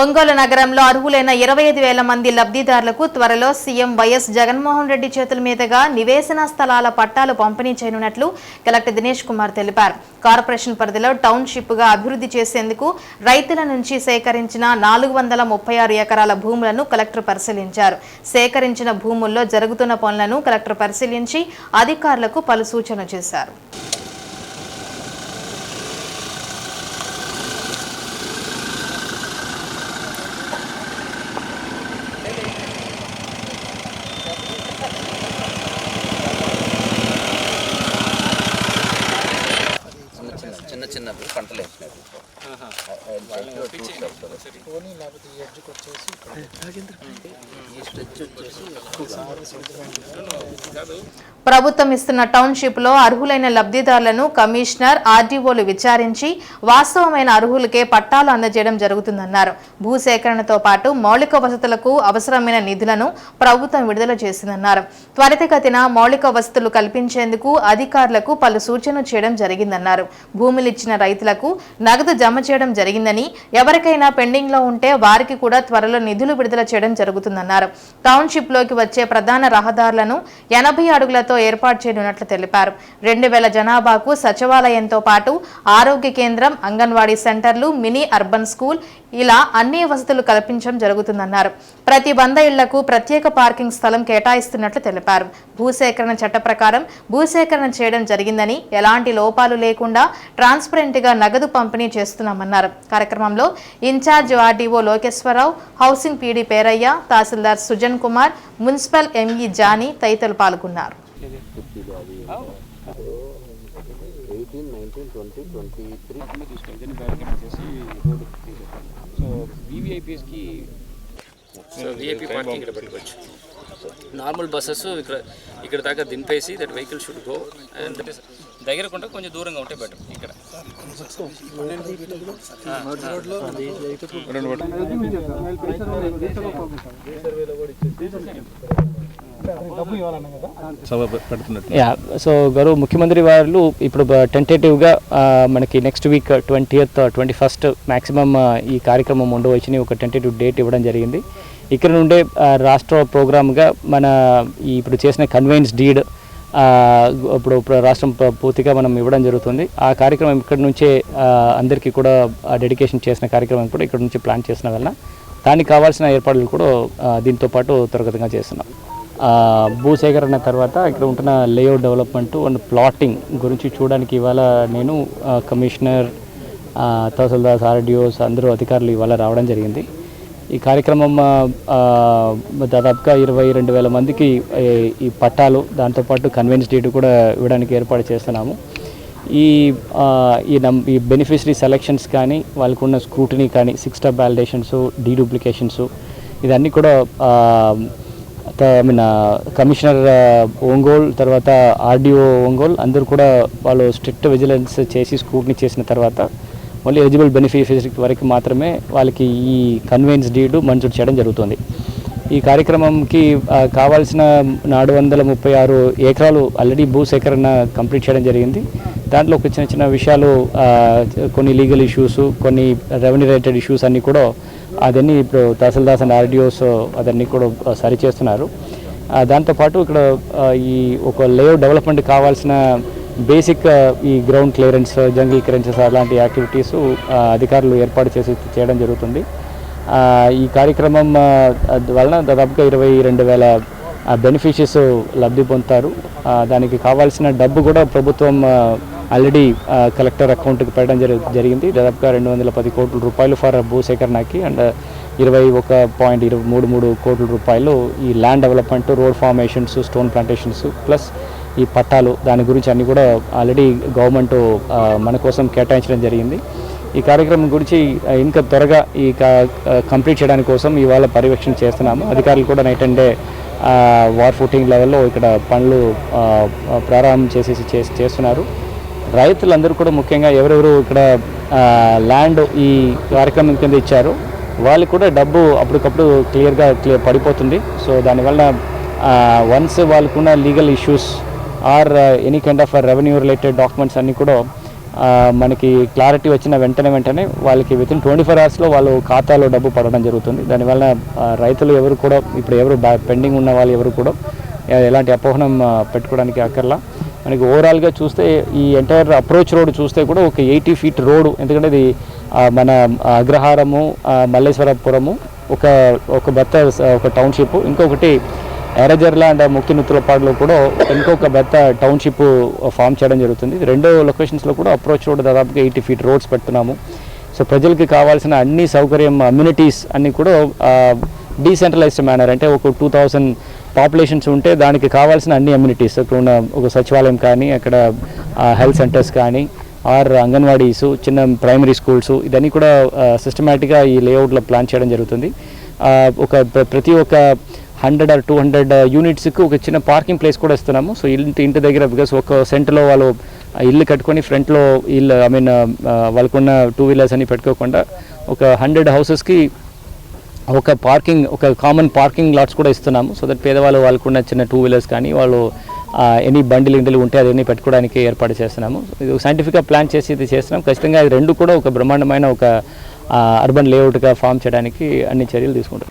ఒంగోలు నగరంలో అర్హులైన ఇరవై ఐదు వేల మంది లబ్ధిదారులకు త్వరలో సీఎం వైఎస్ జగన్మోహన్ రెడ్డి చేతుల మీదుగా నివేశన స్థలాల పట్టాలు పంపిణీ చేయనున్నట్లు కలెక్టర్ దినేష్ కుమార్ తెలిపారు. కార్పొరేషన్ పరిధిలో టౌన్షిప్గా అభివృద్ధి చేసేందుకు రైతుల నుంచి సేకరించిన నాలుగు వందల ముప్పై ఆరు ఎకరాల భూములను కలెక్టర్ పరిశీలించారు. సేకరించిన భూముల్లో జరుగుతున్న పనులను కలెక్టర్ పరిశీలించి అధికారులకు పలు సూచనలు చేశారు చిన్న చిన్న పంటలు చిన్నవి ఈ వచ్చేసి ప్రభుత్వం ఇస్తున్న టౌన్షిప్లో అర్హులైన లబ్ధిదారులను కమిషనర్ ఆర్డీఓలు విచారించి వాస్తవమైన అర్హులకే పట్టాలు అందజేయడం జరుగుతుందన్నారు. భూసేకరణతో పాటు మౌలిక వసతులకు అవసరమైన నిధులను ప్రభుత్వం విడుదల చేసిందన్నారు. త్వరితగతిన మౌలిక వసతులు కల్పించేందుకు అధికారులకు పలు సూచనలు చేయడం జరిగిందన్నారు. భూములు ఇచ్చిన రైతులకు నగదు జమ చేయడం జరిగింది. జరిగిందని ఎవరికైనా పెండింగ్లో ఉంటే వారికి కూడా త్వరలో నిధులు విడుదల చేయడం జరుగుతుందన్నారు. టౌన్షిప్లోకి వచ్చే ప్రధాన రహదారులను ఎనభై అడుగులతో ఏర్పాటు చేయనున్నట్లు తెలిపారు. రెండు వేల జనాభాకు సచివాలయంతో పాటు ఆరోగ్య కేంద్రం అంగన్వాడీ సెంటర్లు మినీ అర్బన్ స్కూల్ ఇలా అన్ని వసతులు కల్పించడం జరుగుతుందన్నారు. ప్రతి వంద ఇళ్ళకు ప్రత్యేక పార్కింగ్ స్థలం కేటాయిస్తున్నట్లు తెలిపారు. భూసేకరణ చట్ట ప్రకారం భూసేకరణ చేయడం జరిగిందని ఎలాంటి లోపాలు లేకుండా ట్రాన్స్పరెంట్గా నగదు పంపిణీ చేస్తున్నామన్నారు. కార్యక్రమంలో incharge RDO Lokeswararao housing PD Perayya tahsildar Sujan Kumar municipal ME Jani తదితరులు పాల్గొన్నారు. Eighteen nineteen twenty twenty three అట్లా తీసుకోవాలి దీన్ని బ్యారికేడ్ చేసి రోడ్డు తీసేస్తాం సో వీఐపీ పార్కింగ్ ఇక్కడ పెట్టుకోవచ్చు. నార్మల్ బస్సెస్ ఇక్కడ ఇక్కడ దాకా దింపేసి that vehicle should go and దగ్గర కొంటే కొంచెం దూరంగా ఉంటే బెటర్ ఇక్కడ. యా సో గౌరవ ముఖ్యమంత్రి వారు ఇప్పుడు టెంటేటివ్గా మనకి next week twentieth twenty first maximum ఈ కార్యక్రమం ఉండవచ్చని ఒక టెంటేటివ్ డేట్ ఇవ్వడం జరిగింది. ఇక్కడ నుండే రాష్ట్ర ప్రోగ్రామ్గా మన ఇప్పుడు చేసిన కన్వెన్స్ డీడ్ ఇప్పుడు ప్ర- రాష్ట్రం ప- పూర్తిగా మనం ఇవ్వడం జరుగుతుంది. ఆ కార్యక్రమం ఇక్కడ నుంచే అందరికీ కూడా డెడికేషన్ చేసిన కార్యక్రమం కూడా ఇక్కడ నుంచి ప్లాన్ చేసిన వలన దానికి కావాల్సిన ఏర్పాట్లు కూడా దీంతో పాటు త్వరగతిగా చేస్తున్నాం. భూసేకరణ తర్వాత ఇక్కడ ఉంటున్న లేఅవుట్ డెవలప్మెంట్ అండ్ ప్లాటింగ్ గురించి చూడడానికి ఇవాళ నేను కమిషనర్ ఆ, తహసీల్దార్స్ ఆర్డిఓస్ అందరూ అధికారులు ఇవాళ రావడం జరిగింది. ఈ కార్యక్రమం దాదాపుగా ఇరవై రెండు వేల మందికి ఈ- పట్టాలు దాంతోపాటు కన్వెన్స్ డేట్ కూడా ఇవ్వడానికి ఏర్పాటు చేస్తున్నాము. ఈ ఈ నం ఈ బెనిఫిషరీ సెలెక్షన్స్ కానీ వాళ్ళకున్న స్క్రూటినీ కానీ సిక్స్ స్టార్ వ్యాలిడేషన్స్ డీడూప్లికేషన్స్ ఇదన్నీ కూడా ఐ మీన్ కమిషనర్ ఒంగోల్ తర్వాత ఆర్డీఓ ఒంగోల్ అందరూ కూడా వాళ్ళు స్ట్రిక్ట్ విజిలెన్స్ చేసి స్క్రూటినీ చేసిన తర్వాత ఓన్లీ ఎలిజిబుల్ బెనిఫిషరీ వరకు మాత్రమే వాళ్ళకి ఈ కన్వెన్స్ డీడ్ మంజూరు చేయడం జరుగుతుంది. ఈ కార్యక్రమంకి కావాల్సిన నాలుగు వందల ముప్పై ఆరు ఎకరాలు ఆల్రెడీ భూసేకరణ కంప్లీట్ చేయడం జరిగింది. దాంట్లో ఒక చిన్న చిన్న విషయాలు కొన్ని లీగల్ ఇష్యూస్ కొన్ని రెవెన్యూ రిలేటెడ్ ఇష్యూస్ అన్నీ కూడా అదన్నీ ఇప్పుడు తహసీల్దాస్ అండ్ ఆర్డిఓస్ అదన్నీ కూడా సరి చేస్తున్నారు దాంతోపాటు ఇక్కడ ఈ ఒక లేఅవుట్ డెవలప్మెంట్ కావాల్సిన బేసిక్ uh, ఈ గ్రౌండ్ క్లియరెన్స్ జంగిల్ క్లియరెన్సెస్ అలాంటి యాక్టివిటీస్ uh, అధికారులు ఏర్పాటు చేసి చేయడం జరుగుతుంది. ఈ కార్యక్రమం వలన దాదాపుగా ఇరవై రెండు వేల బెనిఫిషియస్ లబ్ధి పొందుతారు. దానికి కావాల్సిన డబ్బు కూడా ప్రభుత్వం ఆల్రెడీ కలెక్టర్ అకౌంట్కి పెట్టడం జరి జరిగింది. దాదాపుగా రెండు వందల పది కోట్ల రూపాయలు ఫర్ భూసేకరణకి అండ్ uh, ఇరవై ఒక పాయింట్ ఇరవై మూడు మూడు కోట్ల రూపాయలు ఈ land development road formations stone plantations plus ఈ పట్టాలు దాని గురించి అన్నీ కూడా ఆల్రెడీ గవర్నమెంట్ మన కోసం కేటాయించడం జరిగింది. ఈ కార్యక్రమం గురించి ఇంకా త్వరగా ఈ కంప్లీట్ చేయడానికి కోసం ఇవాళ పర్యవేక్షణ చేస్తున్నాము. అధికారులు కూడా night and day war footing లెవెల్లో ఇక్కడ పనులు ప్రారంభం చేసేసి చేసి- చేస్తున్నారు. రైతులందరూ కూడా ముఖ్యంగా ఎవరెవరు ఇక్కడ ల్యాండ్ ఈ కార్యక్రమం కింద ఇచ్చారు వాళ్ళు కూడా డబ్బు అప్పటికప్పుడు క్లియర్గా క్లియర్ పడిపోతుంది. సో దానివల్ల వన్స్ వాళ్ళకున్న legal issues or any kind of revenue related documents అన్నీ కూడా uh, మనకి క్లారిటీ వచ్చిన వెంటనే వెంటనే వాళ్ళకి వితిన్ ట్వంటీ ఫోర్ అవర్స్లో వాళ్ళు ఖాతాలో డబ్బు పడడం జరుగుతుంది. దానివల్ల uh, రైతులు ఎవరు కూడా ఇప్పుడు ఎవరు పెండింగ్ ఉన్న వాళ్ళు ఎవరు కూడా ఎలాంటి అపోహనం uh, పెట్టుకోవడానికి అక్కర్లా. మనకి ఓవరాల్గా చూస్తే ఈ ఎంటైర్ అప్రోచ్ రోడ్ చూస్తే కూడా ఒక ఎయిటీ ఫీట్ రోడ్ ఎందుకంటే ఇది మన అగ్రహారము మల్లేశ్వరపురము ఒక ఒక బెత్త ఒక టౌన్షిప్ ఇంకొకటి ఎరజర్ల అండ్ ముఖ్యనుత్తులపాడులో కూడా ఇంకొక బెత్త టౌన్షిప్ ఫామ్ చేయడం జరుగుతుంది. రెండో లొకేషన్స్లో కూడా అప్రోచ్ రోడ్ దాదాపుగా ఎయిటీ ఫీట్ రోడ్స్ పెడుతున్నాము. సో ప్రజలకి కావాల్సిన అన్ని సౌకర్యం అమ్యూనిటీస్ అన్నీ కూడా డీసెంట్రలైజ్డ్ మేనర్ అంటే ఒక టూ థౌజండ్ పాపులేషన్స్ ఉంటే దానికి కావాల్సిన అన్ని అమ్యూనిటీస్. అక్కడ ఉన్న ఒక సచివాలయం కానీ అక్కడ హెల్త్ సెంటర్స్ కానీ ఆర్ అంగన్వాడీస్ చిన్న ప్రైమరీ స్కూల్స్ ఇదన్నీ కూడా సిస్టమేటిక్గా ఈ లేఅవుట్లో ప్లాన్ చేయడం జరుగుతుంది. ఒక ప్రతి ఒక్క hundred or two hundred uh, యూనిట్స్కి ఒక చిన్న పార్కింగ్ ప్లేస్ కూడా ఇస్తున్నాము. సో ఇంటి ఇంటి దగ్గర బికాస్ ఒక సెంటర్లో వాళ్ళు ఇల్లు కట్టుకొని ఫ్రంట్లో ఇల్లు ఐ మీన్ వాళ్ళకున్న టూ వీలర్స్ అని పెట్టుకోకుండా ఒక హండ్రెడ్ హౌసెస్కి ఒక పార్కింగ్ ఒక కామన్ పార్కింగ్ లాట్స్ కూడా ఇస్తున్నాము. సో దట్ పేదవాళ్ళు వాళ్ళకున్న చిన్న టూ వీలర్స్ కానీ వాళ్ళు ఎనీ బండిలు ఇంటిలు ఉంటే అవన్నీ పెట్టుకోవడానికి ఏర్పాటు చేస్తున్నాము. ఇది సైంటిఫిక్గా ప్లాన్ చేసి ఇది చేస్తున్నాం. ఖచ్చితంగా ఇది రెండు కూడా ఒక బ్రహ్మాండమైన ఒక అర్బన్ లేఅవుట్గా ఫామ్ చేయడానికి అన్ని చర్యలు తీసుకుంటాం